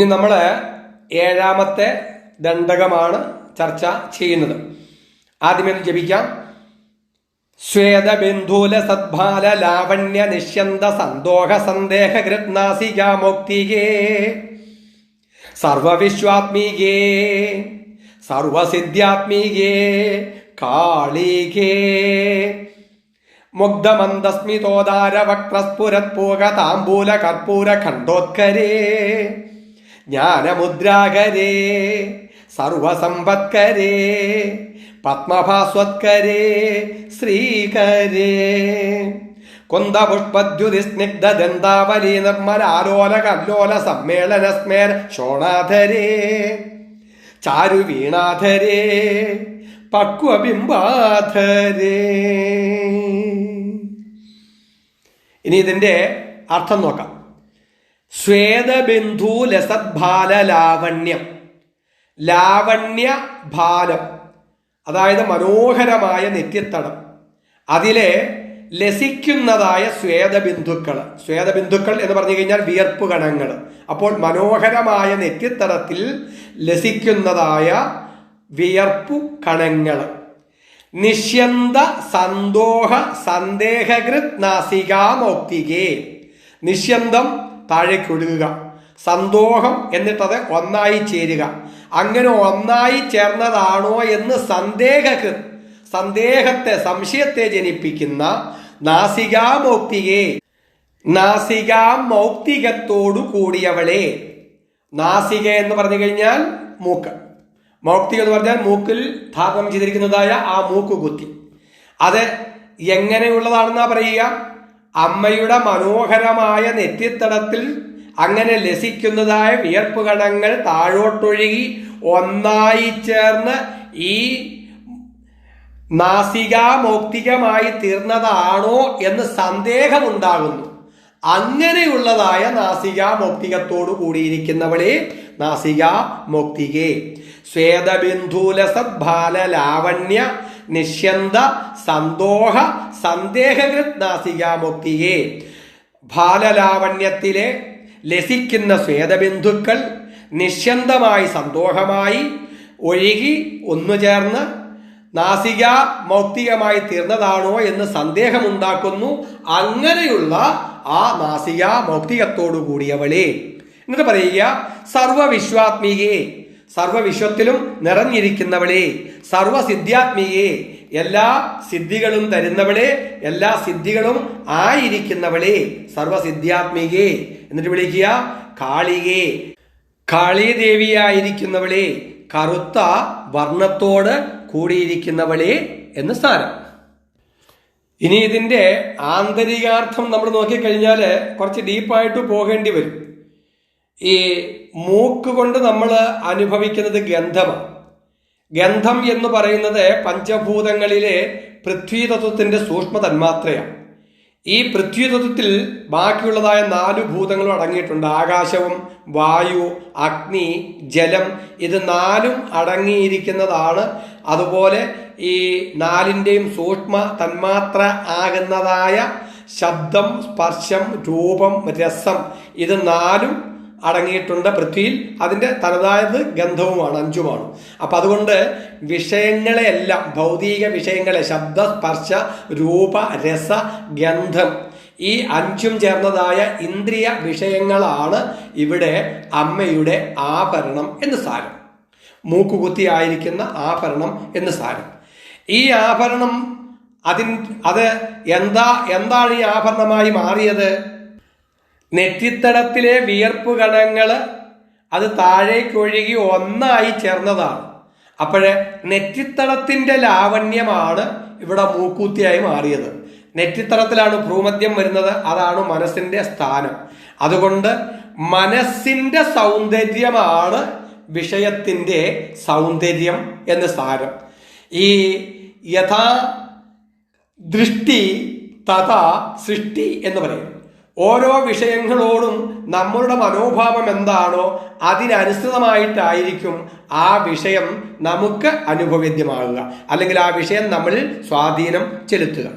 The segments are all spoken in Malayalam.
ഇനി നമ്മൾ ഏഴാമത്തെ ദണ്ഡകമാണ് ചർച്ച ചെയ്യുന്നത്. ആദ്യമേ ജപിക്കാം. ശ്വേതബിന്ധൂല സദ്ഭാല ലാവണ്യ നിഷ്യന്ത സന്തോഷ സന്ദേഹ ഗൃത്നാസികാമോക്തികേ സർവവിശ്വാത്മീകേ സർവസിദ്ധ്യാത്മീകേ കാളികേ മുഗ്ധമന്ദസ്മിതോദാര വക്രസ്ഫുരത്പൂക താംബൂല കർപ്പൂര ഖണ്ഡോത്കരേ ജ്ഞാനമുദ്രാകരേ സർവസമ്പത്കരേ പത്മഭാസ്വത്കരേ ശ്രീകരേ. കുന്തപുഷ്പദ്യുതിസ്നിഗ്ധദന്താവലി സ്നിഗ്ധ ദന്താവലി നിർമ്മലാലോല കല്ലോല സമ്മേളന സ്മേർ ശോണാധരേ ചാരുവീണാധരേ പക്വബിംബാധരേ. ഇനി ഇതിന്റെ അർത്ഥം നോക്കാം. ശ്വേതബിന്ദു ലസദ്ഭാല ലാവണ്യം ലാവണ്യ ഭാലം അതായത് മനോഹരമായ നെറ്റിത്തടം. അതിലെ ലസിക്കുന്നതായ ശ്വേതബിന്ദുക്കൾ. ശ്വേതബിന്ദുക്കൾ എന്ന് പറഞ്ഞു കഴിഞ്ഞാൽ വിയർപ്പ് കണങ്ങൾ. അപ്പോൾ മനോഹരമായ നെറ്റിത്തടത്തിൽ ലസിക്കുന്നതായ വിയർപ്പു കണങ്ങൾ. നിഷ്യന്ത സന്തോഹ സന്ദേഹകൃത് നാസികാമോക്തികേ. നിഷ്യന്തം താഴേക്കൊഴുകുക സന്തോഷം എന്നിട്ടത് ഒന്നായി ചേരുക. അങ്ങനെ ഒന്നായി ചേർന്നതാണോ എന്ന് സന്ദേഹ സന്ദേഹത്തെ സംശയത്തെ ജനിപ്പിക്കുന്ന നാസികാമൗക്തികേ നാസികാമൗക്തികത്തോടു കൂടിയവളെ. നാസിക എന്ന് പറഞ്ഞു കഴിഞ്ഞാൽ മൂക്ക്. മൗക്തിക എന്ന് പറഞ്ഞാൽ മൂക്കിൽ ധാരണം ചെയ്തിരിക്കുന്നതായ ആ മൂക്ക് കുത്തി അത് എങ്ങനെയുള്ളതാണെന്നാ പറയുക? അമ്മയുടെ മനോഹരമായ നെറ്റിത്തടത്തിൽ അങ്ങനെ ലസിക്കുന്നതായ വിയർപ്പ് കണങ്ങൾ താഴോട്ടൊഴുകി ഒന്നായി ചേർന്ന് ഈ നാസികാമൗക്തികമായി തീർന്നതാണോ എന്ന് സന്ദേഹമുണ്ടാകുന്നു. അങ്ങനെയുള്ളതായ നാസികാമൗക്തികത്തോടു കൂടിയിരിക്കുന്നവളെ നാസികാമൗക്തികേ. ശ്വേതബിന്ദുലസദ്ഭാല ലാവണ്യ നിഷ്യന്ത സന്തോഹ സന്ദേഹകൃത് നാസികാമുക്തിയെ ബാലലാവണ്യത്തിലെ ലസിക്കുന്ന ശ്വേതബിന്ദുക്കൾ നിശ്യന്തമായി സന്തോഷമായി ഒഴുകി ഒന്നു ചേർന്ന് നാസിക മൗക്തികമായി തീർന്നതാണോ എന്ന് സന്ദേഹമുണ്ടാക്കുന്നു അങ്ങനെയുള്ള ആ നാസിക മൗക്തികത്തോടു കൂടിയവളെ. എന്നിട്ട് പറയുക സർവവിശ്വാത്മികയെ സർവവിശ്വത്തിലും നിറഞ്ഞിരിക്കുന്നവളെ സർവസിദ്ധ്യാത്മീയെ എല്ലാ സിദ്ധികളും തരുന്നവളെ എല്ലാ സിദ്ധികളും ആയിരിക്കുന്നവളെ സർവസിദ്ധ്യാത്മീകെ എന്നിട്ട് വിളിക്കുക കാളികെ. കാളീദേവിയായിരിക്കുന്നവളെ കറുത്ത വർണത്തോട് കൂടിയിരിക്കുന്നവളെ എന്ന് സ്ഥാനം ഇനി ഇതിന്റെ ആന്തരികാർത്ഥം നമ്മൾ നോക്കിക്കഴിഞ്ഞാൽ കുറച്ച് ഡീപ്പായിട്ട് പോകേണ്ടി വരും. ഈ മൂക്ക് കൊണ്ട് നമ്മൾ അനുഭവിക്കുന്നത് ഗന്ധമാണ്. ഗന്ധം എന്ന് പറയുന്നത് പഞ്ചഭൂതങ്ങളിലെ പൃഥ്വിതത്വത്തിന്റെ സൂക്ഷ്മ തന്മാത്രയാണ്. ഈ പൃഥ്വിതത്വത്തിൽ ബാക്കിയുള്ളതായ നാല് ഭൂതങ്ങളും അടങ്ങിയിട്ടുണ്ട്. ആകാശവും വായു അഗ്നി ജലം ഇത് നാലും അടങ്ങിയിരിക്കുന്നതാണ്. അതുപോലെ ഈ നാലിന്റെയും സൂക്ഷ്മ തന്മാത്ര ആകുന്നതായ ശബ്ദം സ്പർശം രൂപം രസം ഇത് നാലും അടങ്ങിയിട്ടുണ്ട്. പൃഥ്വിയിൽ അതിന്റെ തനതായത് ഗന്ധവുമാണ് അഞ്ചുമാണ്. അപ്പം അതുകൊണ്ട് വിഷയങ്ങളെല്ലാം ഭൗതിക വിഷയങ്ങളെ ശബ്ദ സ്പർശ രൂപ രസ ഗന്ധം ഈ അഞ്ചും ചേർന്നതായ ഇന്ദ്രിയ വിഷയങ്ങളാണ് ഇവിടെ അമ്മയുടെ ആഭരണം എന്ന് സാരം. മൂക്കുകുത്തി ആയിരിക്കുന്ന ആഭരണം എന്ന് സാരം. ഈ ആഭരണം അതിൻ അത് എന്താ എന്താണ് ഈ ആഭരണമായി മാറിയത്? നെറ്റിത്തടത്തിലെ വിയർപ്പ് കണങ്ങൾ അത് താഴേക്കൊഴുകി ഒന്നായി ചേർന്നതാണ്. അപ്പോഴേ നെറ്റിത്തടത്തിന്റെ ലാവണ്യമാണ് ഇവിടെ മൂക്കൂത്തിയായി മാറിയത്. നെറ്റിത്തടത്തിലാണ് ഭ്രൂമദ്യം വരുന്നത്. അതാണ് മനസ്സിന്റെ സ്ഥാനം. അതുകൊണ്ട് മനസ്സിന്റെ സൗന്ദര്യമാണ് വിഷയത്തിന്റെ സൗന്ദര്യം എന്ന് സാരം. ഈ യഥാ ദൃഷ്ടി തഥാ സൃഷ്ടി എന്ന് പറയും. ഓരോ വിഷയങ്ങളോടും നമ്മളുടെ മനോഭാവം എന്താണോ അതിനനുസൃതമായിട്ടായിരിക്കും ആ വിഷയം നമുക്ക് അനുഭവേദ്യമാകുക അല്ലെങ്കിൽ ആ വിഷയം നമ്മളിൽ സ്വാധീനം ചെലുത്തുക.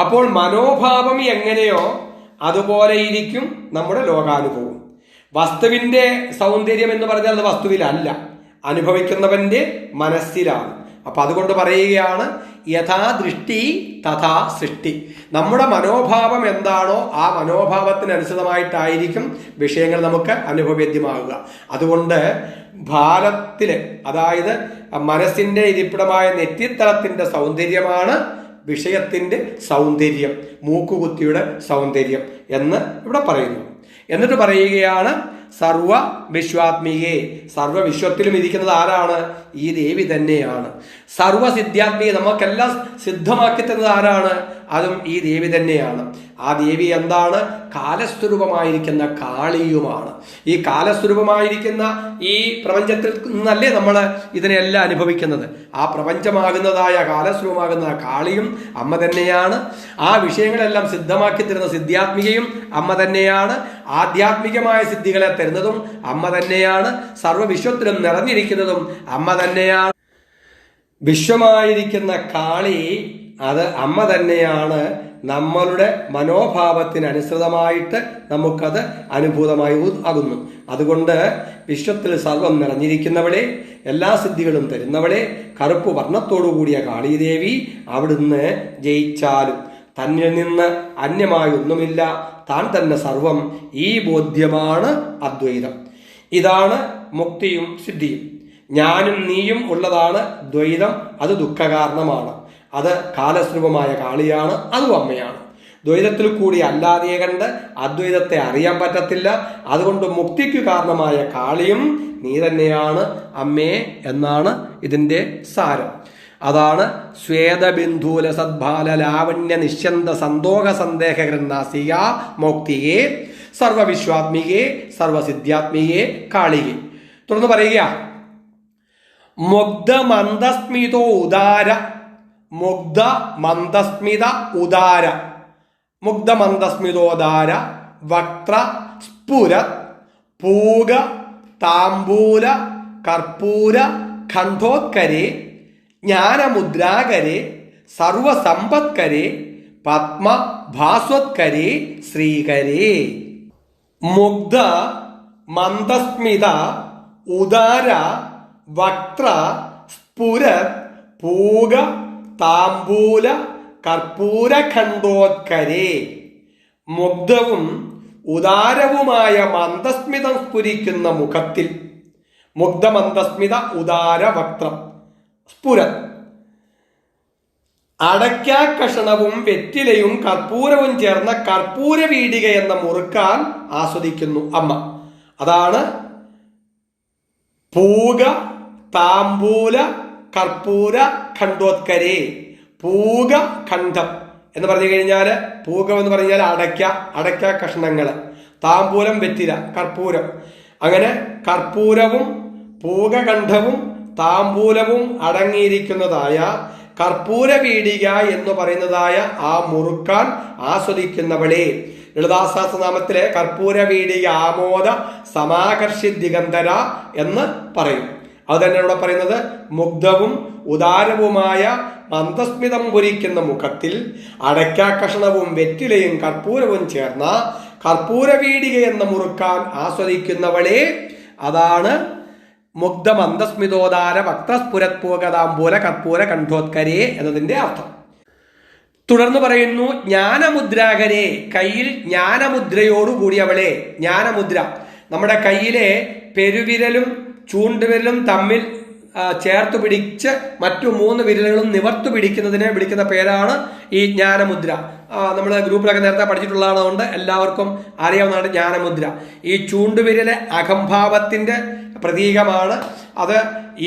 അപ്പോൾ മനോഭാവം എങ്ങനെയോ അതുപോലെ ഇരിക്കും നമ്മുടെ ലോകാനുഭവം. വസ്തുവിന്റെ സൗന്ദര്യം എന്ന് പറഞ്ഞാൽ അത് വസ്തുവിലല്ല. അനുഭവിക്കുന്നവന്റെ മനസ്സിലാണ്. അപ്പൊ അതുകൊണ്ട് പറയുകയാണ് യഥാ ദൃഷ്ടി തഥാ സൃഷ്ടി. നമ്മുടെ മനോഭാവം എന്താണോ ആ മനോഭാവത്തിനനുസൃതമായിട്ടായിരിക്കും വിഷയങ്ങൾ നമുക്ക് അനുഭവേദ്യമാകുക അതുകൊണ്ട് ഭാരത്തിൽ അതായത് മനസ്സിന്റെ ഇരിപ്പിടമായ നെറ്റിത്തളത്തിന്റെ സൗന്ദര്യമാണ് വിഷയത്തിന്റെ സൗന്ദര്യം മൂക്കുകുത്തിയുടെ സൗന്ദര്യം എന്ന് ഇവിടെ പറയുന്നു. എന്നിട്ട് പറയുകയാണ് സർവ വിശ്വാത്മികയെ സർവ വിശ്വത്തിലും ഇരിക്കുന്നത് ആരാണ്? ഈ ദേവി തന്നെയാണ്. സർവ സിദ്ധാത്മിക നമുക്കെല്ലാം സിദ്ധമാക്കി തന്നത് ആരാണ്? അതും ഈ ദേവി തന്നെയാണ്. ആ ദേവി എന്താണ്? കാലസ്വരൂപമായിരിക്കുന്ന കാളിയുമാണ്. ഈ കാലസ്വരൂപമായിരിക്കുന്ന ഈ പ്രപഞ്ചത്തിൽ നിന്നല്ലേ നമ്മൾ ഇതിനെല്ലാം അനുഭവിക്കുന്നത്. ആ പ്രപഞ്ചമാകുന്നതായ കാലസ്വരൂപമാകുന്ന കാളിയും അമ്മ തന്നെയാണ്. ആ വിഷയങ്ങളെല്ലാം സിദ്ധമാക്കി തരുന്ന സിദ്ധ്യാത്മികയും അമ്മ തന്നെയാണ്. ആധ്യാത്മികമായ സിദ്ധികളെ തരുന്നതും അമ്മ തന്നെയാണ്. സർവവിശ്വത്തിലും നിറഞ്ഞിരിക്കുന്നതും അമ്മ തന്നെയാണ്. വിശ്വമായിരിക്കുന്ന കാളി അത് അമ്മ തന്നെയാണ്. നമ്മളുടെ മനോഭാവത്തിനനുസൃതമായിട്ട് നമുക്കത് അനുഭൂതമായി ആകുന്നു. അതുകൊണ്ട് വിശ്വത്തിൽ സർവം നിറഞ്ഞിരിക്കുന്നവളെ എല്ലാ സിദ്ധികളും തരുന്നവളെ കറുപ്പ് വർണത്തോടു കൂടിയ കാളീദേവി അവിടുന്ന് ജയിച്ചാലും തന്നിൽ നിന്ന് അന്യമായി ഒന്നുമില്ല. താൻ തന്നെ സർവം ഈ ബോധ്യമാണ് അദ്വൈതം. ഇതാണ് മുക്തിയും സിദ്ധിയും. ഞാനും നീയും ഉള്ളതാണ് ദ്വൈതം. അത് ദുഃഖകാരണമാണ്. അത് കാലസ്വരൂപമായ കാളിയാണ് അതും അമ്മയാണ്. ദ്വൈതത്തിൽ കൂടി അല്ലാതെ കണ്ട് അദ്വൈതത്തെ അറിയാൻ പറ്റത്തില്ല. അതുകൊണ്ട് മുക്തിക്ക് കാരണമായ കാളിയും നീ തന്നെയാണ് അമ്മേ എന്നാണ് ഇതിന്റെ സാരം. അതാണ് ശ്വേതബിന്ദൂല സദ്ഭാല ലാവണ്യ നിശ്ചന്ത സന്തോഷ സന്ദേഹ ഗ്രന്ഥാസിക മോക്തിയെ സർവവിശ്വാത്മികയെ സർവസിദ്ധ്യാത്മികയെ കാളികെ. തുടർന്ന് പറയുക മുഗ്ധമന്ദസ്മിതോ ഉദാര മുഗ്ധ മന്ദസ്മിത ഉദാര. മുഗ്ധ മന്ദസ്മിതോദാര വക്ത്ര സ്ഫുര പൂക താംബൂല കർപ്പൂര ഖണ്ഡോത്കരെ ജ്ഞാനമുദ്രാകരെ സർവസമ്പത്കരെ പത്മ ഭാസ്വത്കരെ ശ്രീകരേ. മുഗ്ധ മന്ദസ്മിത ഉദാര വക്ത്ര സ്ഫുര പൂക താംബൂല കർപ്പൂരഖണ്ഡോത്കരെ മുഗ്ധവും ഉദാരവുമായ മന്ദസ്മിതം സ്ഫുരിക്കുന്ന മുഖത്തിൽ. മുഗ്ധമന്ദസ്മിത ഉദാര വക്രം സ്ഫുര അടയ്ക്കാക്കഷണവും വെറ്റിലയും കർപ്പൂരവും ചേർന്ന കർപ്പൂര വീടിക എന്ന മുറുക്കാൻ ആസ്വദിക്കുന്നു അമ്മ. അതാണ് പൂക താമ്പൂല കർപ്പൂര ഖണ്ഡോത്കരെ പൂക ഖണ്ഡം എന്ന് പറഞ്ഞു കഴിഞ്ഞാൽ പൂകം എന്ന് പറഞ്ഞാൽ അടയ്ക്ക അടയ്ക്ക കഷ്ണങ്ങൾ താമ്പൂലം വെറ്റില കർപ്പൂരം. അങ്ങനെ കർപ്പൂരവും പൂകകണ്ഠവും താമ്പൂലവും അടങ്ങിയിരിക്കുന്നതായ കർപ്പൂര പീടിക എന്ന് പറയുന്നതായ ആ മുറുക്കാൻ ആസ്വദിക്കുന്നവളെ. ലളിതാസഹസ്രനാമത്തിലെ കർപ്പൂര പീടിക ആമോദ സമാകർഷി ദിഗന്ധര എന്ന് പറയും. അത് തന്നെ ഇവിടെ പറയുന്നത്? മുഗ്ധവും ഉദാരവുമായ മന്ദസ്മിതം പുരിക്കുന്ന മുഖത്തിൽ അടയ്ക്കാകഷണവും വെറ്റിലയും കർപ്പൂരവും ചേർന്ന കർപ്പൂരവീടിക എന്ന മുറുക്കാൻ ആസ്വദിക്കുന്നവളെ അതാണ് മുഗ്ധ മന്ദസ്മിതോദാര വക്രസ്ഫുരത്പൂകതാംബൂല കർപ്പൂര കണ്ഠോത്കരേ എന്നതിന്റെ അർത്ഥം. തുടർന്ന് പറയുന്നു ജ്ഞാനമുദ്രാകരെ കയ്യിൽ ജ്ഞാനമുദ്രയോടുകൂടിയവളെ ജ്ഞാനമുദ്ര. നമ്മുടെ കയ്യിലെ പെരുവിരലും ചൂണ്ടുവിരലും തമ്മിൽ ചേർത്ത് പിടിച്ച് മറ്റു മൂന്ന് വിരലുകളും നിവർത്തു പിടിക്കുന്നതിനെ വിളിക്കുന്ന പേരാണ് ഈ ജ്ഞാനമുദ്ര. നമ്മൾ ഗ്രൂപ്പിലൊക്കെ നേരത്തെ പഠിച്ചിട്ടുള്ളതാണ് കൊണ്ട് എല്ലാവർക്കും അറിയാവുന്നതാണ് ജ്ഞാനമുദ്ര. ഈ ചൂണ്ടുവിരലെ അകംഭാവത്തിന്റെ പ്രതീകമാണ്. അത്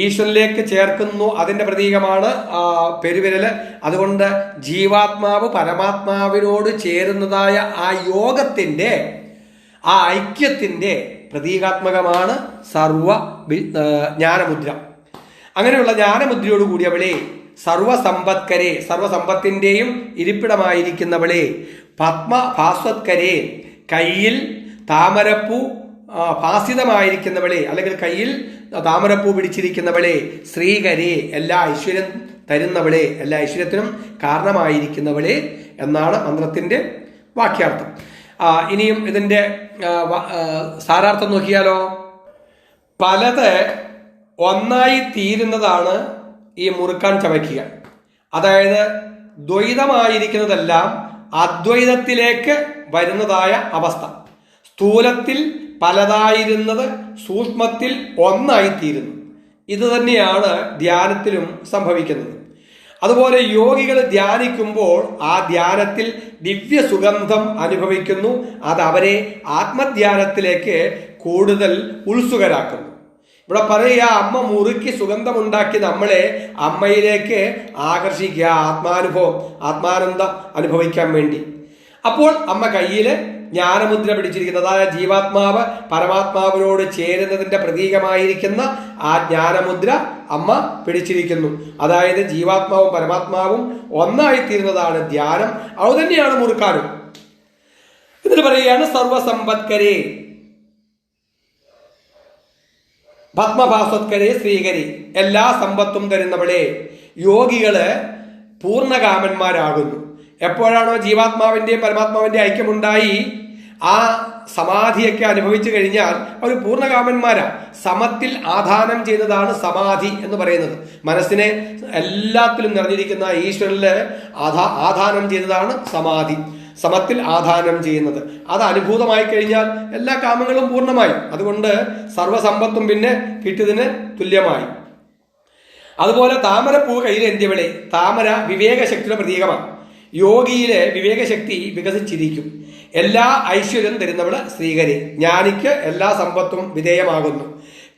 ഈശ്വരനിലേക്ക് ചേർക്കുന്നു അതിന്റെ പ്രതീകമാണ് പെരുവിരൽ അതുകൊണ്ട് ജീവാത്മാവ് പരമാത്മാവിനോട് ചേരുന്നതായ ആ യോഗത്തിന്റെ ആ ഐക്യത്തിന്റെ പ്രതീകാത്മകമാണ് സർവ ജ്ഞാനമുദ്ര. അങ്ങനെയുള്ള ജ്ഞാനമുദ്രയോട് കൂടിയവളെ സർവസമ്പത്കരെ സർവസമ്പത്തിന്റെയും ഇരിപ്പിടമായിരിക്കുന്നവളെ പത്മ ഭാസ്വത്കരെ കയ്യിൽ താമരപ്പൂ ഭാസിതമായിരിക്കുന്നവളെ അല്ലെങ്കിൽ കയ്യിൽ താമരപ്പൂ പിടിച്ചിരിക്കുന്നവളെ ശ്രീകരെ എല്ലാ ഐശ്വര്യം തരുന്നവളെ എല്ലാ ഐശ്വര്യത്തിനും കാരണമായിരിക്കുന്നവളെ എന്നാണ് മന്ത്രത്തിന്റെ വാക്യാർത്ഥം. ഇനിയും ഇതിന്റെ സ്ഥാനാർത്ഥം നോക്കിയാലോ? പലത് ഒന്നായി തീരുന്നതാണ് ഈ മുറുക്കാൻ ചവയ്ക്കുക. അതായത് ദ്വൈതമായിരിക്കുന്നതെല്ലാം അദ്വൈതത്തിലേക്ക് വരുന്നതായ അവസ്ഥ. സ്ഥൂലത്തിൽ പലതായിരുന്നത് സൂക്ഷ്മത്തിൽ ഒന്നായിത്തീരുന്നു ഇത് തന്നെയാണ് ധ്യാനത്തിലും സംഭവിക്കുന്നത്. അതുപോലെ യോഗികൾ ധ്യാനിക്കുമ്പോൾ ആ ധ്യാനത്തിൽ ദിവ്യ സുഗന്ധം അനുഭവിക്കുന്നു. അത് അവരെ ആത്മധ്യാനത്തിലേക്ക് കൂടുതൽ ഉത്സുകരാക്കുന്നു. ഇവിടെ പറയുക അമ്മ മുറുക്കി സുഗന്ധമുണ്ടാക്കി നമ്മളെ അമ്മയിലേക്ക് ആകർഷിക്കുക. ആത്മാനുഭവം ആത്മാനന്ദം അനുഭവിക്കാൻ വേണ്ടി. അപ്പോൾ അമ്മ കയ്യിൽ ജ്ഞാനമുദ്ര പിടിച്ചിരിക്കുന്നത്. അതായത് ജീവാത്മാവ് പരമാത്മാവിനോട് ചേരുന്നതിന്റെ പ്രതീകമായിരിക്കുന്ന ആ ജ്ഞാനമുദ്ര അമ്മ പിടിച്ചിരിക്കുന്നു. അതായത് ജീവാത്മാവും പരമാത്മാവും ഒന്നായിത്തീരുന്നതാണ് ധ്യാനം. അത് തന്നെയാണ് മുറുക്കാനും. എന്നിട്ട് പറയുകയാണ് സർവസമ്പത്കരെ പത്മഭാസ്വത്കരെ ശ്രീകരി എല്ലാ സമ്പത്തും തരുന്നവളെ യോഗികൾ പൂർണകാമന്മാരാകുന്നു. എപ്പോഴാണോ ജീവാത്മാവിന്റെയും പരമാത്മാവിന്റെ ഐക്യമുണ്ടായി ആ സമാധിയൊക്കെ അനുഭവിച്ചു കഴിഞ്ഞാൽ അവർ പൂർണകാമന്മാരാ. സമത്തിൽ ആധാനം ചെയ്തതാണ് സമാധി എന്ന് പറയുന്നത്. മനസ്സിനെ എല്ലാത്തിലും നിറഞ്ഞിരിക്കുന്ന ഈശ്വരനിൽ ആധാ ആധാനം ചെയ്തതാണ് സമാധി. സമത്തിൽ ആധാനം ചെയ്യുന്നത്. അത് അനുഭൂതമായി കഴിഞ്ഞാൽ എല്ലാ കാമങ്ങളും പൂർണമായി. അതുകൊണ്ട് സർവസമ്പത്തും പിന്നെ കിട്ടിയതിന് തുല്യമായി. അതുപോലെ താമരപ്പൂ കയ്യിലെന്തിയവളെ താമര വിവേകശക്തിയുടെ പ്രതീകമാണ്. യോഗിയിലെ വിവേകശക്തി വികസിച്ചിരിക്കും. എല്ലാ ഐശ്വര്യം തരുന്നവൾ ശ്രീകരി ജ്ഞാനിക്ക് എല്ലാ സമ്പത്തും വിധേയമാകുന്നു.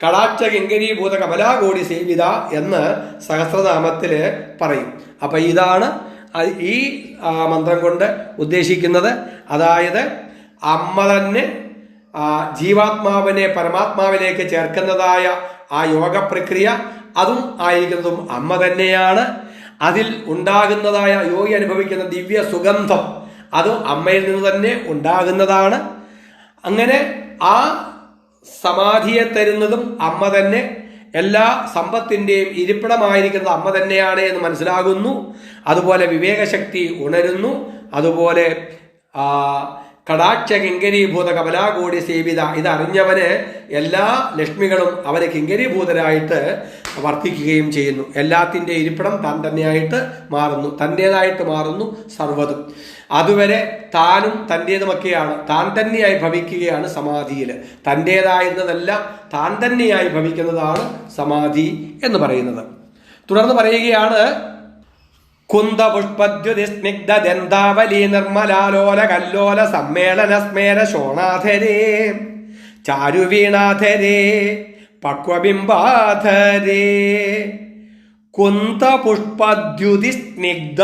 കടാക്ഷ കിങ്കരീഭൂത കമലാകോടി സേവിത എന്ന് സഹസ്രനാമത്തിൽ പറയും. അപ്പം ഇതാണ് ഈ മന്ത്രം കൊണ്ട് ഉദ്ദേശിക്കുന്നത്. അതായത് അമ്മ തന്നെ ജീവാത്മാവിനെ പരമാത്മാവിലേക്ക് ചേർക്കുന്നതായ ആ യോഗ പ്രക്രിയ അതും ആയിരിക്കുന്നതും അമ്മ തന്നെയാണ്. അതിൽ ഉണ്ടാകുന്നതായ യോഗി അനുഭവിക്കുന്ന ദിവ്യ സുഗന്ധം അതും അമ്മയിൽ നിന്ന് തന്നെ ഉണ്ടാകുന്നതാണ്. അങ്ങനെ ആ സമാധിയെ തരുന്നതും അമ്മ തന്നെ എല്ലാ സമ്പത്തിന്റെയും ഇരിപ്പിടമായിരിക്കുന്നത് അമ്മ തന്നെയാണ് എന്ന് മനസ്സിലാകുന്നു. അതുപോലെ വിവേകശക്തി ഉണരുന്നു. അതുപോലെ കടാക്ഷ കിങ്കരീഭൂത കമലാകോടി സേവിത ഇതറിഞ്ഞവന് എല്ലാ ലക്ഷ്മികളും അവരെ കിങ്കരീഭൂതരായിട്ട് വർദ്ധിക്കുകയും ചെയ്യുന്നു. എല്ലാത്തിന്റെ ഇരിപ്പിടം താൻ തന്നെയായിട്ട് മാറുന്നു. തന്റേതായിട്ട് മാറുന്നു സർവതും. അതുവരെ താനും തന്റേതുമൊക്കെയാണ്. താൻ തന്നെയായി ഭവിക്കുകയാണ് സമാധിയിൽ തന്റേതായിരുന്നതെല്ലാം താൻ തന്നെയായി ഭവിക്കുന്നതാണ് സമാധി എന്ന് പറയുന്നത്. തുടർന്ന് പറയുകയാണ് കുന്തപുഷ്പദ്യുതി സ്നിഗ്ധ ദന്താവലി നിർമ്മലാലോല കല്ലോല സമ്മേളന സ്മേര ശോണാധരേ ചാരുവീണാധരേ. പക്വബിംബാധരേ. കുന്തപുഷ്പദ്യുതി സ്നിഗ്ധ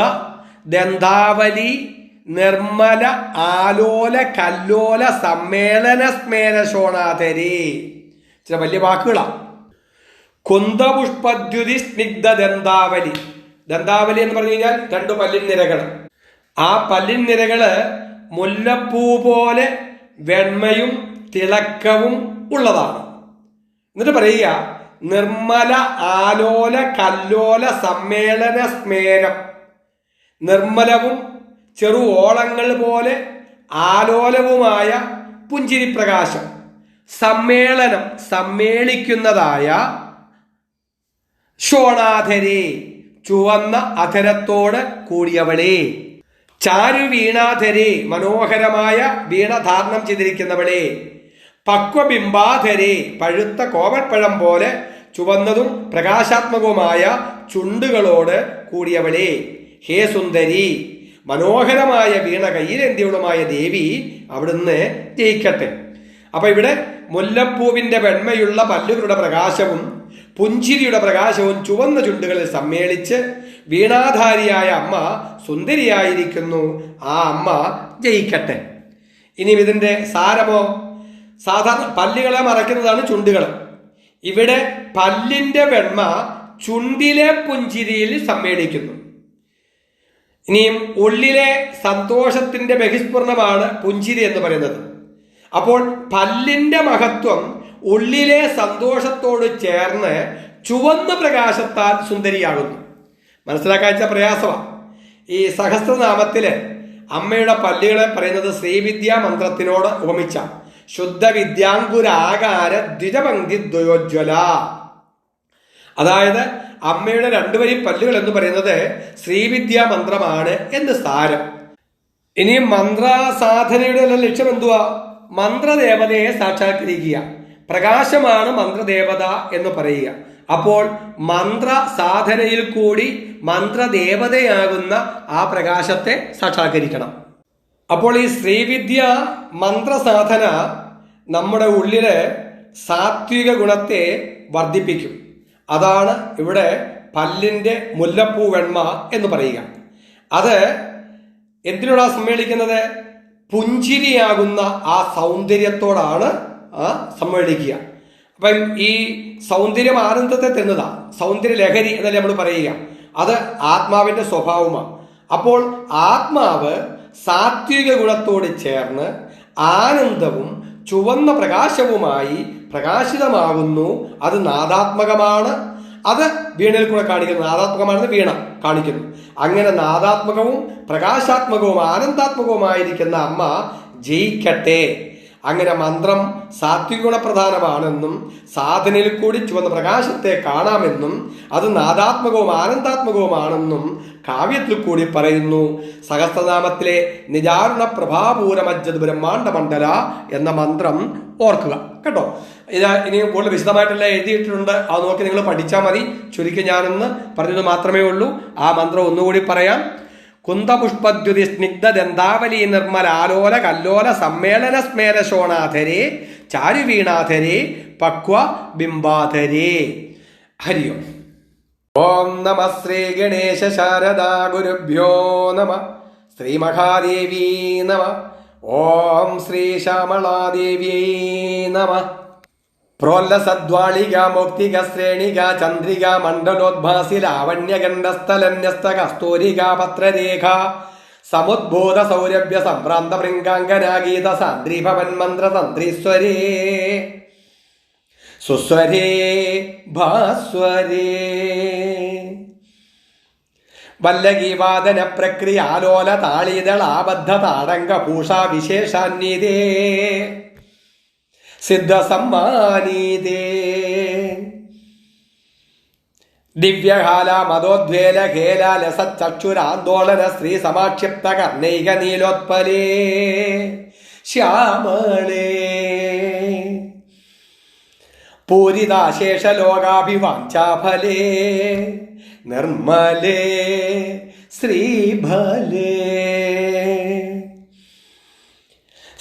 ദന്താവലി നിർമ്മല ആലോല കല്ലോല സമ്മേളന സ്മേര ശോണാധരേ ചില വലിയ വാക്കുകളാണ് കുന്തപുഷ്പദ്യുതി സ്നിഗ്ധ ദന്താവലി. ദന്താവലി എന്ന് പറഞ്ഞു കഴിഞ്ഞാൽ രണ്ടു പല്ലിൻ നിരകൾ ആ പല്ലിൻ നിരകൾ മുല്ലപ്പൂ പോലെ വെണ്മയും തിളക്കവും ഉള്ളതാണ്. എന്നിട്ട് പറയുക നിർമ്മല ആലോല കല്ലോല സമ്മേളന സ്മേരം നിർമ്മലവും ചെറു ഓളങ്ങൾ പോലെ ആലോലവുമായ പുഞ്ചിരി പ്രകാശം സമ്മേളനം സമ്മേളിക്കുന്നതായ ഷോണാധരേ ചുവന്ന അധരത്തോട് കൂടിയവളെ. ചാരു വീണാധരേ മനോഹരമായ വീണ ധാരണം ചെയ്തിരിക്കുന്നവളെ. പക്വബിംബാധരേ പഴുത്ത കോവൽപ്പഴം പോലെ ചുവന്നതും പ്രകാശാത്മകവുമായ ചുണ്ടുകളോട് കൂടിയവളെ. ഹേ സുന്ദരി മനോഹരമായ വീണ കയ്യിലെന്തിയുളുമായ ദേവി അവിടുന്ന് ജയിക്കട്ടെ. അപ്പൊ ഇവിടെ മുല്ലപ്പൂവിന്റെ വെണ്മയുള്ള പല്ലുകളുടെ പ്രകാശവും പുഞ്ചിരിയുടെ പ്രകാശവും ചുവന്ന ചുണ്ടുകളിൽ സമ്മേളിച്ച് വീണാധാരിയായ അമ്മ സുന്ദരിയായിരിക്കുന്നു. ആ അമ്മ ജയിക്കട്ടെ. ഇനി ഇതിന്റെ സാരമോ? സാധാരണ പല്ലുകളെ മറയ്ക്കുന്നതാണ് ചുണ്ടുകൾ. ഇവിടെ പല്ലിന്റെ വെണ്മ ചുണ്ടിലെ പുഞ്ചിരിയിൽ സമ്മേളിക്കുന്നു. ഇനിയും ഉള്ളിലെ സന്തോഷത്തിന്റെ ബഹിസ്ഫുരണമാണ് പുഞ്ചിരി എന്ന് പറയുന്നത്. അപ്പോൾ പല്ലിന്റെ മഹത്വം ഉള്ളിലെ സന്തോഷത്തോട് ചേർന്ന് ചുവന്ന പ്രകാശത്താൽ സുന്ദരിയാകുന്നു. മനസ്സിലാക്കാൻ വെച്ച പ്രയാസമാണ് ഈ സഹസ്രനാമത്തിലെ അമ്മയുടെ പല്ലുകളെ പറയുന്നത് ശ്രീവിദ്യാ മന്ത്രത്തിനോട് ഉപമിച്ച ശുദ്ധ വിദ്യാങ്കുരാകാര ദ്വിജപങ്ക്തി ദ്വയോജ്വല അതായത് അമ്മയുടെ രണ്ടുവരി പല്ലുകൾ എന്ന് പറയുന്നത് ശ്രീവിദ്യാ മന്ത്രമാണ് എന്ന് സാരം. ഇനി മന്ത്രസാധനയുടെ ലക്ഷ്യം എന്തുവാ? മന്ത്രദേവതയെ സാക്ഷാത്കരിക്കുക. പ്രകാശമാണ് മന്ത്രദേവത എന്ന് പറയുക. അപ്പോൾ മന്ത്ര സാധനയിൽ കൂടി മന്ത്രദേവതയാകുന്ന ആ പ്രകാശത്തെ സാക്ഷാത്കരിക്കണം. അപ്പോൾ ഈ ശ്രീവിദ്യ മന്ത്രസാധന നമ്മുടെ ഉള്ളിലെ സാത്വിക ഗുണത്തെ വർദ്ധിപ്പിക്കും. അതാണ് ഇവിടെ പല്ലിന്റെ മുല്ലപ്പൂ വെണ്മ എന്ന് പറയുക. അത് എന്തിനോടാണ് സമ്മേളിക്കുന്നത്? പുഞ്ചിരിയാകുന്ന ആ സൗന്ദര്യത്തോടാണ് സമ്മേളിക്കുക. അപ്പം ഈ സൗന്ദര്യം ആനന്ദത്തെ തന്നതാ സൗന്ദര്യ ലഹരി എന്നല്ലേ നമ്മൾ പറയുക. അത് ആത്മാവിന്റെ സ്വഭാവമാണ് അപ്പോൾ ആത്മാവ് സാത്വിക ഗുണത്തോട് ചേർന്ന് ആനന്ദവും ചുവന്ന പ്രകാശവുമായി പ്രകാശിതമാകുന്നു. അത് നാദാത്മകമാണ്. അത് വീണയിൽ കൂടെ കാണിക്കുന്നു. നാദാത്മകമാണെന്ന് വീണ കാണിക്കുന്നു. അങ്ങനെ നാദാത്മകവും പ്രകാശാത്മകവും ആനന്ദാത്മകവുമായിരിക്കുന്ന അമ്മ ജയിക്കട്ടെ. അങ്ങനെ മന്ത്രം സാത്വികഗുണപ്രധാനമാണെന്നും സാധനയിൽ കൂടി ചുവന്ന പ്രകാശത്തെ കാണാമെന്നും അത് നാദാത്മകവും ആനന്ദാത്മകവുമാണെന്നും കാവ്യത്തിൽ കൂടി പറയുന്നു സഹസ്രനാമത്തിലെ നിജാരുണ പ്രഭാപൂരമജ്ജത് ബ്രഹ്മാണ്ട മണ്ഡല എന്ന മന്ത്രം ഓർക്കുക കേട്ടോ? ഇത് ഇനി കൂടുതൽ വിശദമായിട്ടല്ല എഴുതിയിട്ടുണ്ട്. അത് നോക്കി നിങ്ങൾ പഠിച്ചാൽ മതി. ചുരുക്കി ഞാനൊന്ന് പറഞ്ഞത് മാത്രമേ ഉള്ളൂ. ആ മന്ത്രം ഒന്നുകൂടി പറയാം. കുന്തപുഷ്പദ്യുതി സ്നിഗ്ധ ദന്താവലി നിർമ്മല ആലോല കല്ലോല സമ്മേളന സ്മേര ശോണാധരേ ചാരുവീണാധരേ പക്വ ബിംബാധരേ ഹരിയോം ഓം നമ ശ്രീ ഗണേശ ശാരദാ ഗുരുഭ്യോ നമ ശ്രീ മഹാദേവി നമ ഓം ശ്രീ ശ്യാമളാദേവ്യൈ നമ പ്രോല്ലസദ്വാളിക മൗക്തിക ശ്രേണിക ചന്ദ്രിക മണ്ഡലോദ്ഭാസി ലാവണ്യഗണ്ഡസ്ഥലന്യസ്ത കസ്തൂരിക പത്രരേഖ സമുദ്ഭൂത സൗരഭ്യ സംഭ്രാന്ത ഭൃംഗാംഗനാഗീത സാന്ദ്രി ഭവൻ മന്ത്ര തന്ത്രീശ്വരേ സുസ്വരേ ഭാസ്വരേ. വല്ലകീവാദന പ്രക്രിയാലോല താളീതളാബദ്ധ താടങ്ക ഭൂഷാ വിശേഷാന്യതേ സിദ്ധസമ്മാനീതേ. ദിവ്യകാല മതോദ്വേല ഖേല ലസച്ചക്ഷുരാന്തോളന സ്ത്രീ സമാക്ഷിപ്ത കർണൈക നീലോത്പലേ ശ്യാമളേ. പൂരിതാശേഷലോകാഭിവാഞ്ചാഫലേ നിർമ്മലേ. ശ്രീഫലേ.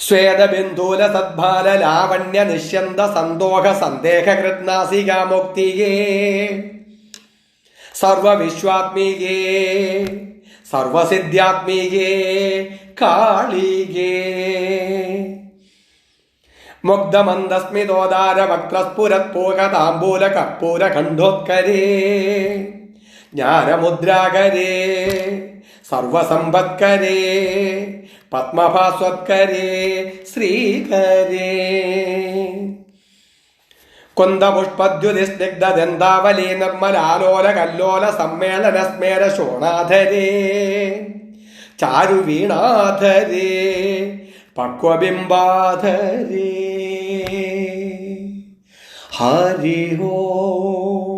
ശ്വേതബിന്ദൂല സദ്ഭാല ലാവണ്യ നിശ്യന്ത സന്തോഷ സന്ദേഹ കൃത്നാസികാമുക്തിയേ സർവവിശ്വാത്മീകേ. സർവസിദ്ധ്യാത്മീകേ. കാളികേ. മുഗ്ധമന്ദസ്മിതോദാര വക്രസ്ഫുരത്പൂകതാംബൂല കർപ്പൂര ഖണ്ഡോത്കരേ ജ്ഞാനമുദ്രാകരേ. സർവസമ്പത്കരേ. പത്മഭാസ്വത്കരേ. ശ്രീകരേ. കുന്തപുഷ്പദ്യുതി സ്നിഗ്ധദന്താവലി നിർമ്മലാലോല കല്ലോല സമ്മേളന സ്മേര ശോണാധരേ ചാരുവീണാധരേ. പക്വബിംബാധരേ. ഹരി ഓ